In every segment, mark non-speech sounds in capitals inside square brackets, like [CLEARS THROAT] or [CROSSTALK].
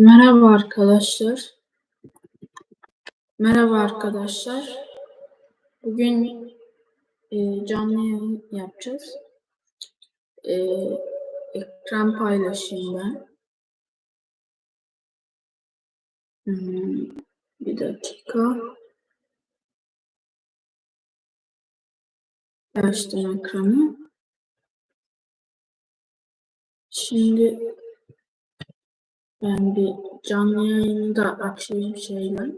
Merhaba arkadaşlar. Merhaba arkadaşlar. Bugün e, canlı yayın yapacağız. E, ekran paylaşayım ben. Hmm, bir dakika. Açtım ekranı. Şimdi ben bir canlı yayında açayım şeyler.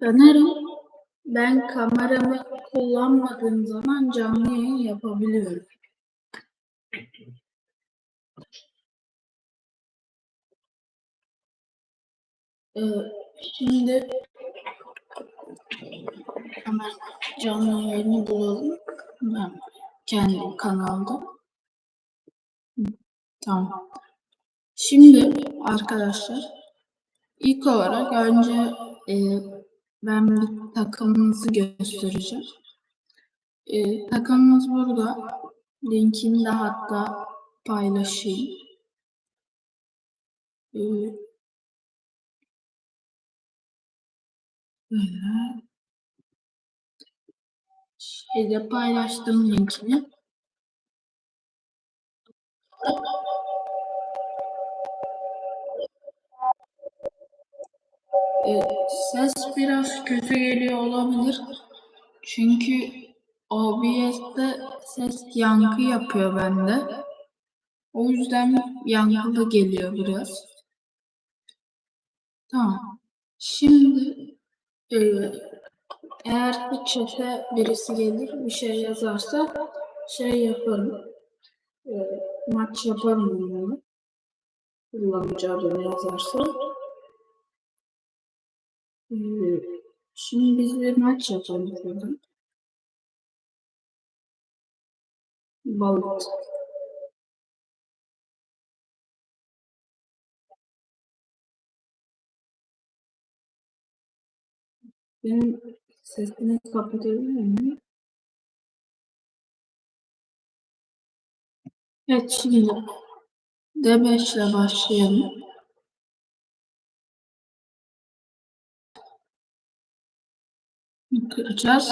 Sanırım ben kameramı kullanmadığım zaman canlı yayın yapabiliyorum. Ee, şimdi hemen canlı yayını bulalım. Ben kendi kanalda. Tamam. Şimdi arkadaşlar ilk olarak önce e, ben bir takımımızı göstereceğim. E, takımımız burada. Linkini de hatta paylaşayım. E, böyle. Şeyde paylaştım linkini. E, ses biraz kötü geliyor olabilir. Çünkü OBS'te ses yankı yapıyor bende. O yüzden yankılı geliyor biraz. Tamam. Şimdi e, eğer bir chat'e birisi gelir bir şey yazarsa şey yaparım. E, maç yaparım onu. Kullanıcı adını yazarsa. Ee, Şimdi biz bir maç yapalım şurada. Balık. Benim sesini kapatabilir miyim? Evet şimdi D5 ile başlayalım. Kıracağız.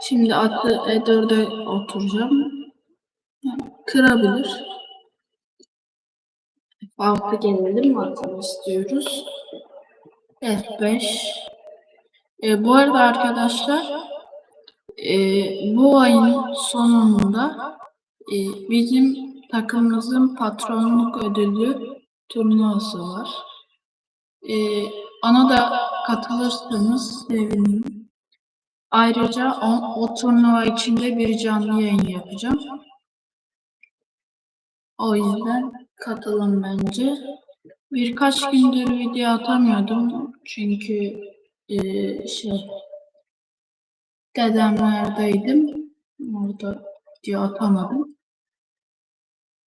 Şimdi atlı E4'e oturacağım. Kırabilir. F6 gelelim atmak istiyoruz. F5. E, bu arada arkadaşlar e, bu ayın sonunda e, bizim takımımızın patronluk ödülü turnuvası var. E, ona da katılırsanız sevinirim. Ayrıca o, o turnuva içinde bir canlı yayın yapacağım. O yüzden katılın bence. Birkaç gündür video atamıyordum. Çünkü e, şey dedemlerdeydim. Orada video atamadım.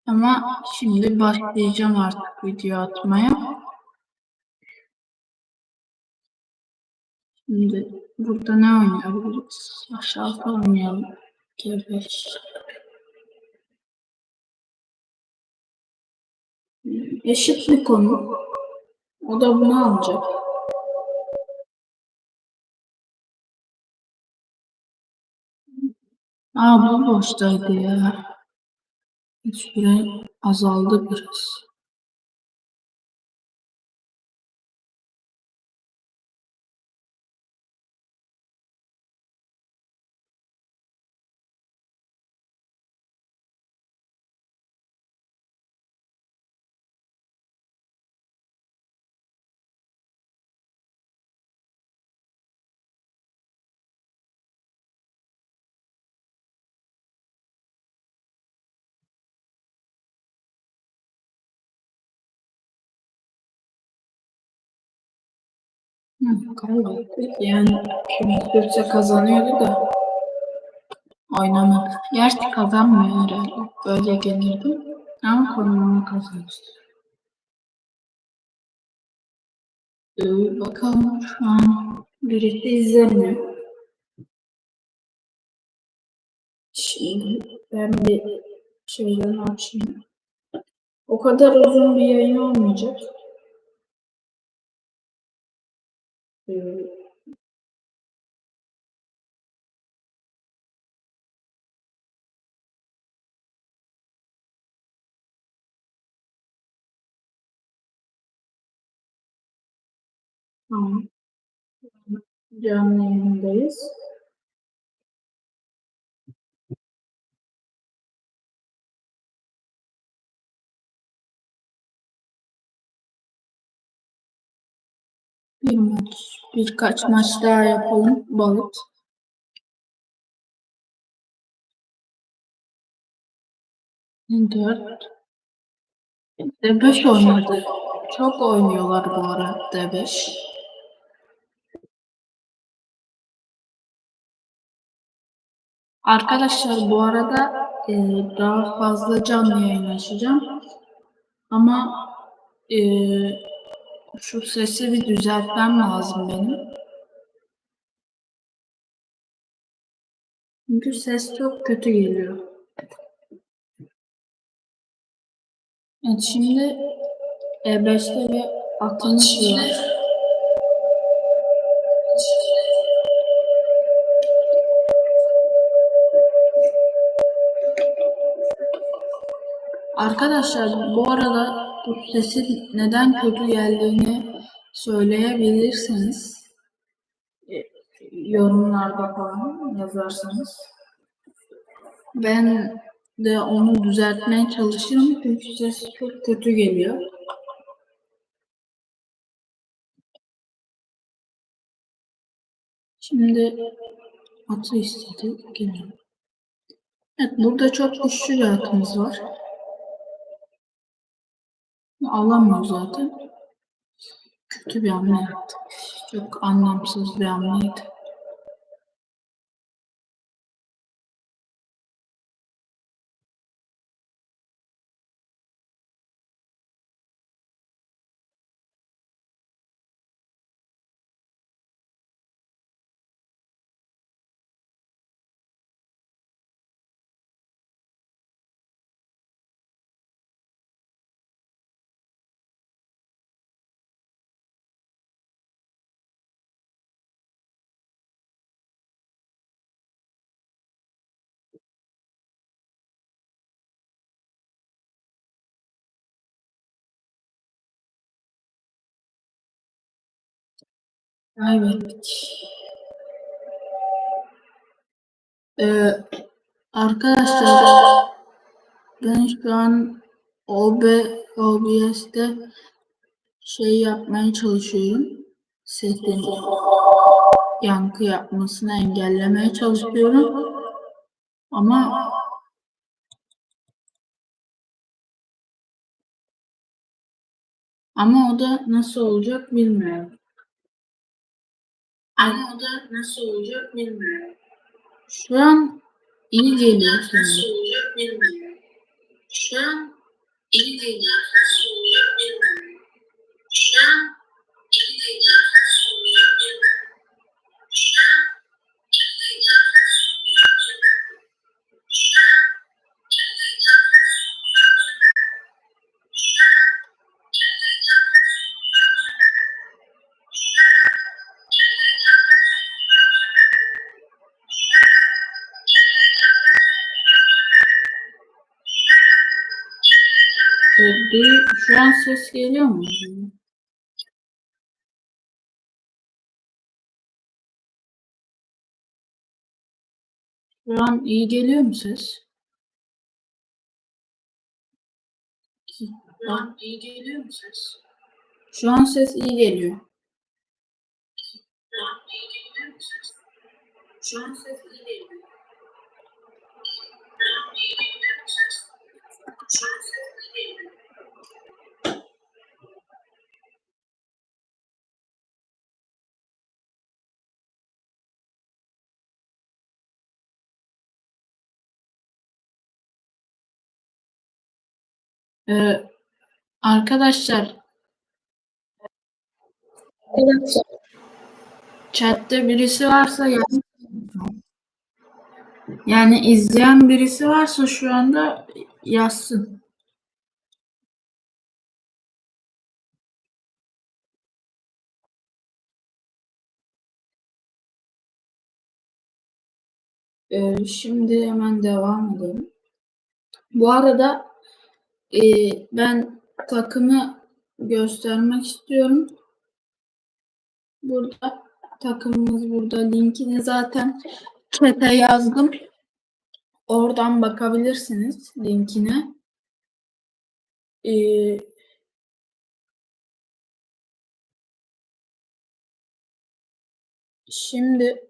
Ama şimdi başlayacağım artık video atmaya. Şimdi burada ne oynayabiliriz? Aşağıda oynayalım. G5. Eşit bir konu. O da bunu alacak. Aa bu boştaydı ya. Süre azaldı biraz. Kaybettik. Yani kimse kazanıyordu da oynamadı. Gerçi kazanmıyor herhalde. Böyle gelirdi. Ama konumunu kazanmıştı. Ee, bakalım şu an birisi izlemiyor. Şimdi ben bir şeyden açayım. O kadar uzun bir yayın olmayacak. Ee, Tamam. Canlı yayındayız. Bir maç, birkaç maç daha yapalım. Balık. Dört. D5 oynadı. Çok oynuyorlar bu ara D5. Arkadaşlar bu arada e, daha fazla canlı yayın. Ama e, şu sesi bir düzeltmem lazım benim. Çünkü ses çok kötü geliyor. Evet şimdi E5'te bir atılmış var. Arkadaşlar bu arada sesin neden kötü geldiğini söyleyebilirseniz e, yorumlarda falan yazarsanız ben de onu düzeltmeye çalışırım çünkü ses çok kötü geliyor. Şimdi atı istedi. Geliyor. Evet burada çok güçlü bir atımız var. Alamıyor zaten. Kötü bir hamle. Çok anlamsız bir hamleydi. Kaybettik. Ee, arkadaşlar ben şu an OB, OBS'te şey yapmaya çalışıyorum. Sesin yankı yapmasını engellemeye çalışıyorum. Ama ama o da nasıl olacak bilmiyorum. Ama o da nasıl olacak bilmiyorum. Şu an iyi geliyor sanırım. olacak bilmiyorum. Şu an iyi geliyor. Nasıl olacak bilmiyorum. Şu an şu an ses geliyor mu? Şu an iyi geliyor mu ses? Şu an iyi geliyor mu ses? Şu an ses iyi geliyor. Şu an ses? İyi geliyor. Şu an ses? Ee, arkadaşlar evet. chatte birisi varsa yani yani izleyen birisi varsa şu anda yazsın. Ee, şimdi hemen devam edelim. Bu arada e, ben takımı göstermek istiyorum. Burada takımımız burada. Linkini zaten chat'e yazdım. Oradan bakabilirsiniz linkine. Ee, şimdi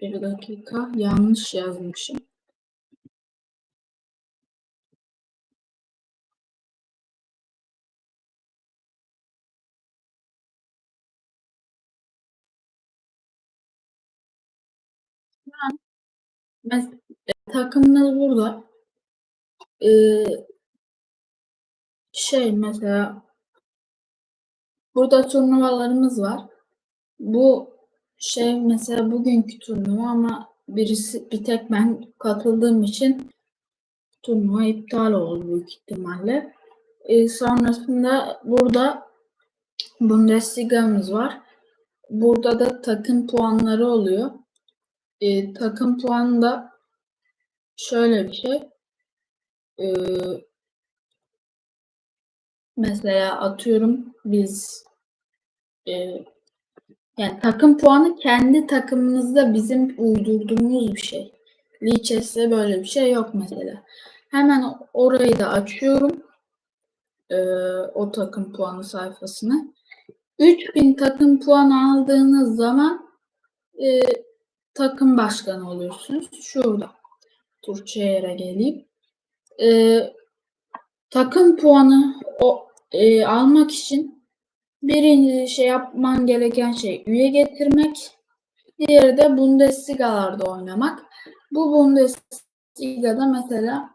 bir dakika yanlış yazmışım. Mes- e, takımlar burada. Ee, şey mesela burada turnuvalarımız var. Bu şey mesela bugünkü turnuva ama birisi bir tek ben katıldığım için turnuva iptal oldu büyük ihtimalle. Ee, sonrasında burada Bundesliga'mız var. Burada da takım puanları oluyor. Ee, takım puanı da şöyle bir şey. Ee, mesela atıyorum biz e, yani takım puanı kendi takımımızda bizim uydurduğumuz bir şey. Lichess'te böyle bir şey yok mesela. Hemen orayı da açıyorum. Ee, o takım puanı sayfasını. 3000 takım puan aldığınız zaman e, takım başkanı oluyorsunuz. Şurada. Türkçe'ye geleyim. E, takım puanı o e, almak için birinci şey yapman gereken şey üye getirmek. Diğeri de Bundesliga'larda oynamak. Bu Bundesliga'da mesela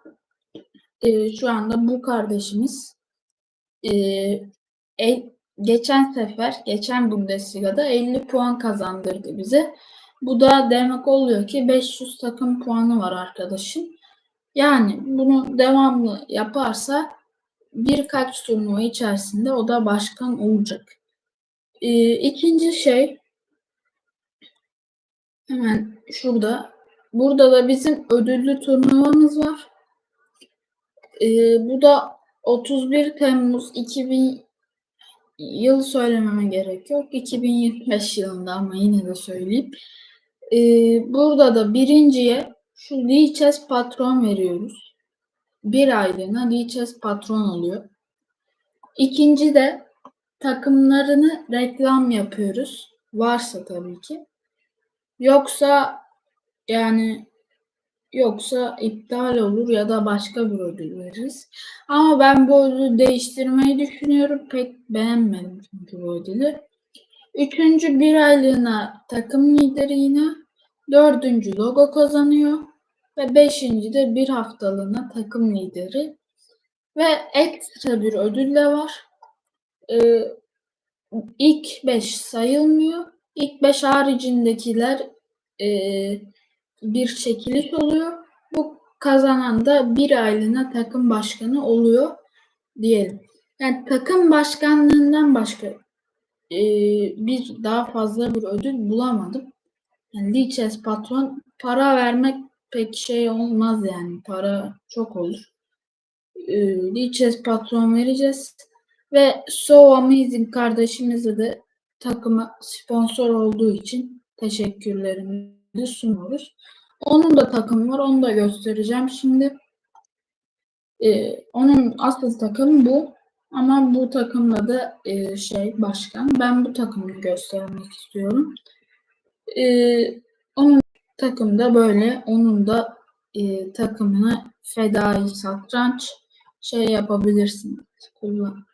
e, şu anda bu kardeşimiz e, e, geçen sefer, geçen Bundesliga'da 50 puan kazandırdı bize. Bu da demek oluyor ki 500 takım puanı var arkadaşın. Yani bunu devamlı yaparsa birkaç turnuva içerisinde o da başkan olacak. Ee, ikinci şey hemen şurada. Burada da bizim ödüllü turnuvamız var. Ee, bu da 31 Temmuz 2000 yıl söylememe gerek yok. 2025 yılında ama yine de söyleyeyim. Ee, burada da birinciye şu Lichess patron veriyoruz. Bir aylığına Lichess patron oluyor. İkinci de takımlarını reklam yapıyoruz. Varsa tabii ki. Yoksa yani yoksa iptal olur ya da başka bir ödül veririz. Ama ben bu ödülü değiştirmeyi düşünüyorum. Pek beğenmedim çünkü bu ödülü. Üçüncü bir aylığına takım lideri yine. Dördüncü logo kazanıyor. Ve beşinci de bir haftalığına takım lideri. Ve ekstra bir ödül de var. Ee, ilk beş sayılmıyor. İlk beş haricindekiler e, bir çekiliş oluyor. Bu kazanan da bir aylığına takım başkanı oluyor diyelim. Yani takım başkanlığından başka e, bir daha fazla bir ödül bulamadım. Yani Lichess patron para vermek pek şey olmaz yani. Para çok olur. E, Lichess patron vereceğiz. Ve So Amazing kardeşimize de takıma sponsor olduğu için teşekkürlerimizi sunuyoruz. Onun da takımı var. Onu da göstereceğim şimdi. Ee, onun asıl takım bu. Ama bu takımda da e, şey başkan. Ben bu takımını göstermek istiyorum. Ee, onun takımda böyle. Onun da e, takımını fedai satranç şey yapabilirsiniz. Kullan.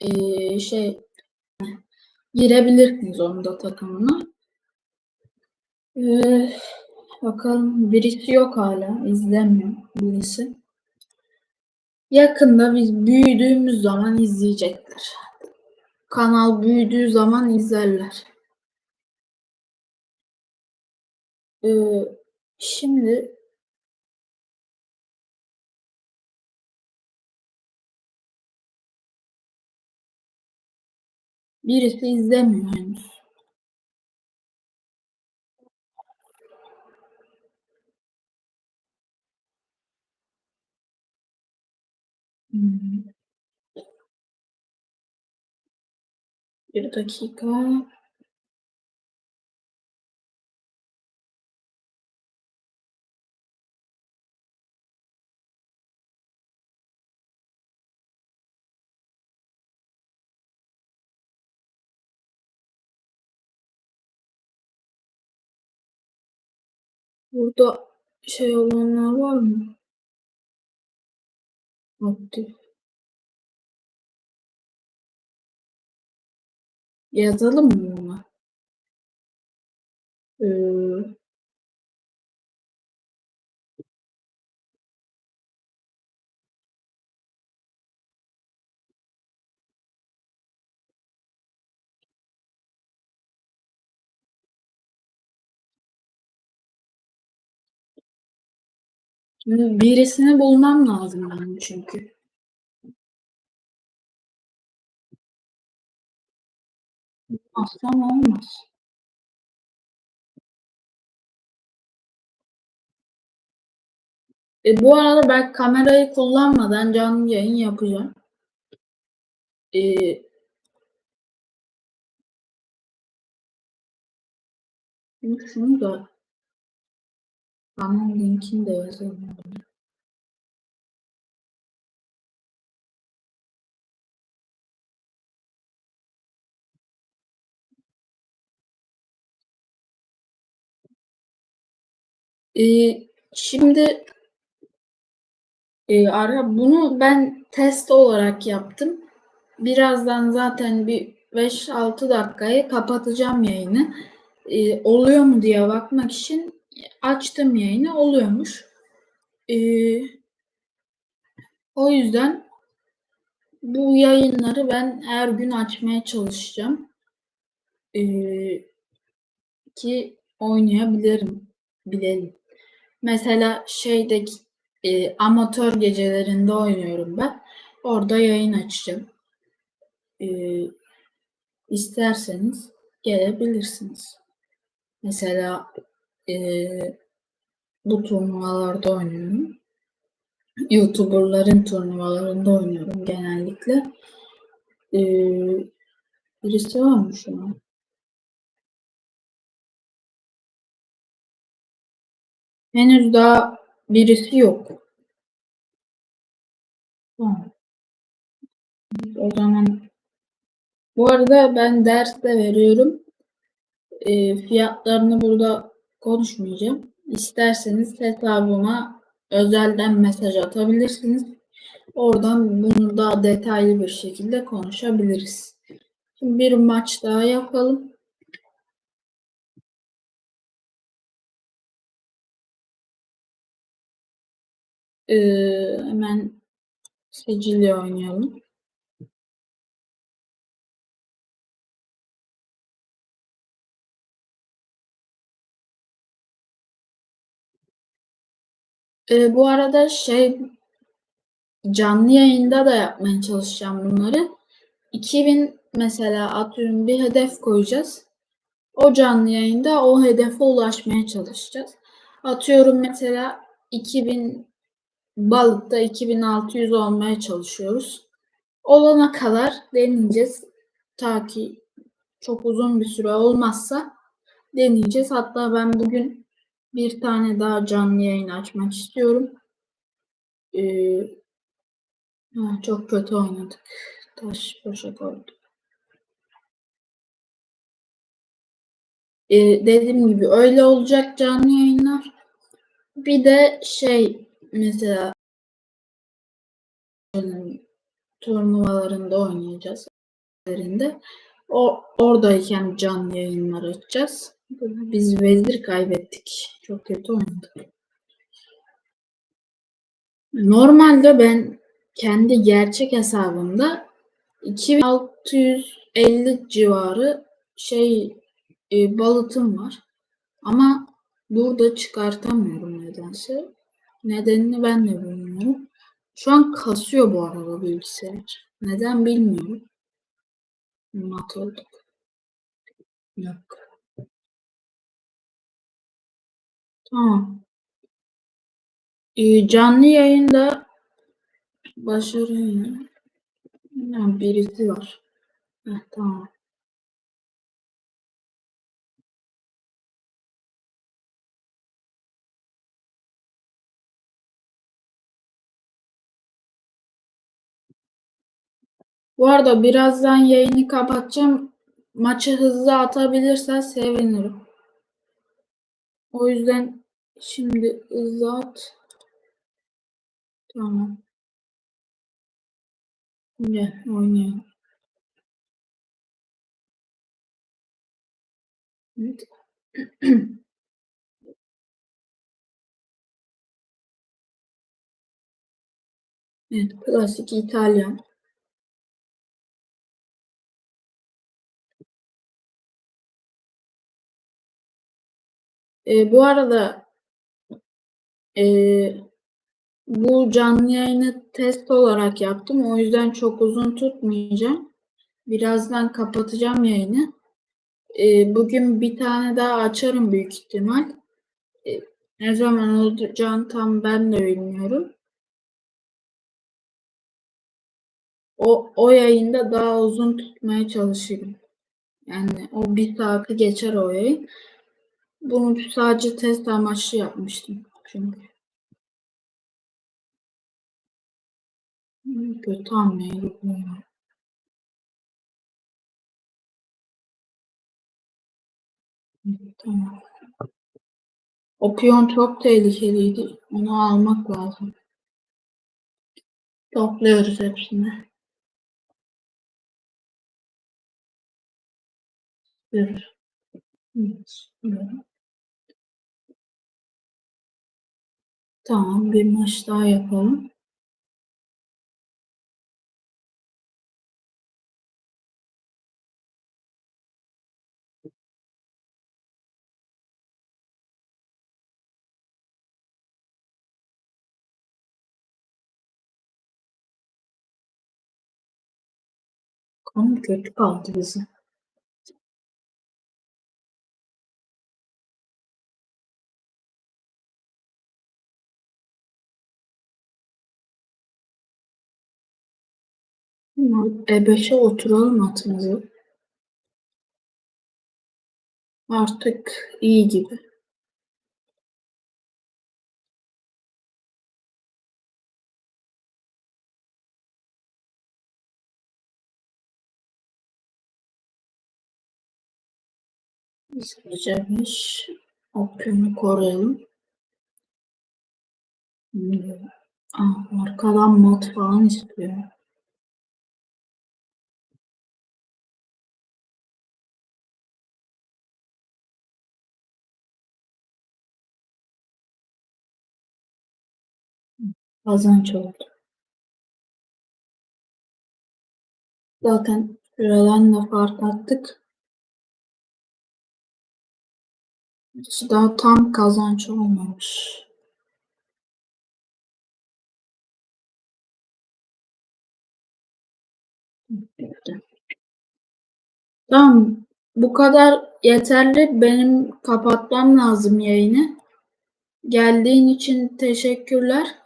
E, şey girebilirsiniz onun da takımına. Ee, bakalım birisi yok hala. izlemiyor birisi. Yakında biz büyüdüğümüz zaman izleyecekler. Kanal büyüdüğü zaman izlerler. Şimdi Birisi izlemiyor henüz. Hmm. Bir dakika. Burada şey olanlar var mı? Aktif. Yazalım mı ona? Ee, birisini bulmam lazım benim çünkü. Bulmazsam olmaz. E, bu arada ben kamerayı kullanmadan canlı yayın yapacağım. E, şunu da kanal linkini de yazalım. E, şimdi e, ara bunu ben test olarak yaptım. Birazdan zaten bir 5-6 dakikaya kapatacağım yayını. E, oluyor mu diye bakmak için açtım yayını. Oluyormuş. E, o yüzden bu yayınları ben her gün açmaya çalışacağım. E, ki oynayabilirim. Bilelim. Mesela şeydeki e, amatör gecelerinde oynuyorum ben. Orada yayın açacağım. E, isterseniz gelebilirsiniz. Mesela e, bu turnuvalarda oynuyorum. YouTuber'ların turnuvalarında oynuyorum genellikle. E, birisi var mı şu an? Henüz daha birisi yok. O zaman bu arada ben ders de veriyorum. E, fiyatlarını burada konuşmayacağım. İsterseniz hesabıma özelden mesaj atabilirsiniz. Oradan bunu daha detaylı bir şekilde konuşabiliriz. Şimdi bir maç daha yapalım. Ee, hemen Sicilya oynayalım. Ee, bu arada şey canlı yayında da yapmaya çalışacağım bunları. 2000 mesela atıyorum bir hedef koyacağız. O canlı yayında o hedefe ulaşmaya çalışacağız. Atıyorum mesela 2000 balıkta 2600 olmaya çalışıyoruz. Olana kadar deneyeceğiz. Ta ki çok uzun bir süre olmazsa deneyeceğiz. Hatta ben bugün bir tane daha canlı yayın açmak istiyorum. Ee, çok kötü oynadık. Taş boşa koyduk. Ee, dediğim gibi öyle olacak canlı yayınlar. Bir de şey mesela turnuvalarında oynayacağız. O oradayken canlı yayınlar açacağız. Biz vezir kaybettik. Çok kötü oynadık. Normalde ben kendi gerçek hesabımda 2650 civarı şey e, balıtım var. Ama burada çıkartamıyorum nedense. Nedenini ben de bilmiyorum. Şu an kasıyor bu arada bilgisayar. Neden bilmiyorum. Mat olduk. Yok. Tamam. Ee, canlı yayında başarıyla Ha, birisi var. Heh, tamam. Bu arada birazdan yayını kapatacağım. Maçı hızlı atabilirsen sevinirim. O yüzden şimdi hızlı at. Tamam. Gel oynayalım. Evet. [CLEARS THROAT] Evet, klasik İtalyan. Ee, bu arada ee, bu canlı yayını test olarak yaptım. O yüzden çok uzun tutmayacağım. Birazdan kapatacağım yayını. Ee, bugün bir tane daha açarım büyük ihtimal. Ee, ne zaman olacağını tam ben de bilmiyorum. O, o yayında daha uzun tutmaya çalışırım. Yani o bir saati geçer o yayın. Bunu sadece test amaçlı yapmıştım çünkü. Kötü hamleyi bilmiyorum. Tamam. O piyon çok tehlikeliydi. Onu almak lazım. Topluyoruz hepsini. Bir. Evet, böyle. Tamam bir maç daha yapalım. Konu kötü kaldı bize. E5'e oturalım atımızı. Artık iyi gibi. Güzelmiş. Opyonu koruyalım. Hmm. Ah, arkadan mat falan istiyor. Kazanç oldu. Zaten da fark attık. Hiç daha tam kazanç olmamış. Tamam. Bu kadar yeterli. Benim kapatmam lazım yayını. Geldiğin için teşekkürler.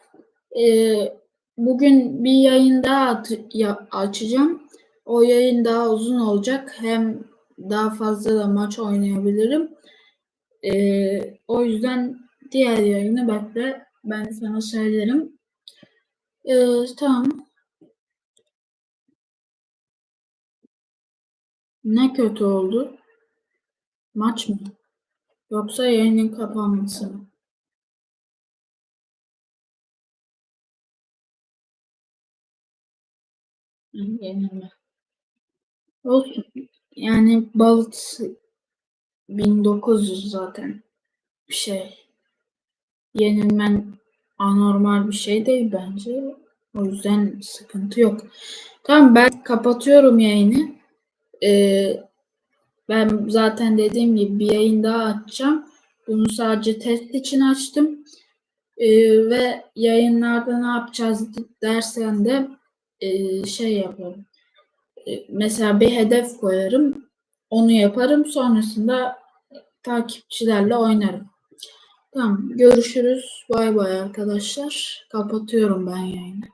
Ee, bugün bir yayın daha at- ya- açacağım. O yayın daha uzun olacak. Hem daha fazla da maç oynayabilirim. Ee, o yüzden diğer yayını bekle. Ben sana söylerim. Ee, tamam. Ne kötü oldu? Maç mı? Yoksa yayının kapanması mı? Yenilme. Olsun. Yani balıt 1900 zaten bir şey. Yenilmen anormal bir şey değil bence. O yüzden sıkıntı yok. Tamam ben kapatıyorum yayını. Ee, ben zaten dediğim gibi bir yayın daha açacağım. Bunu sadece test için açtım. Ee, ve yayınlarda ne yapacağız dersen de e, şey yapalım. e, mesela bir hedef koyarım. Onu yaparım. Sonrasında takipçilerle oynarım. Tamam. Görüşürüz. Bay bay arkadaşlar. Kapatıyorum ben yayını.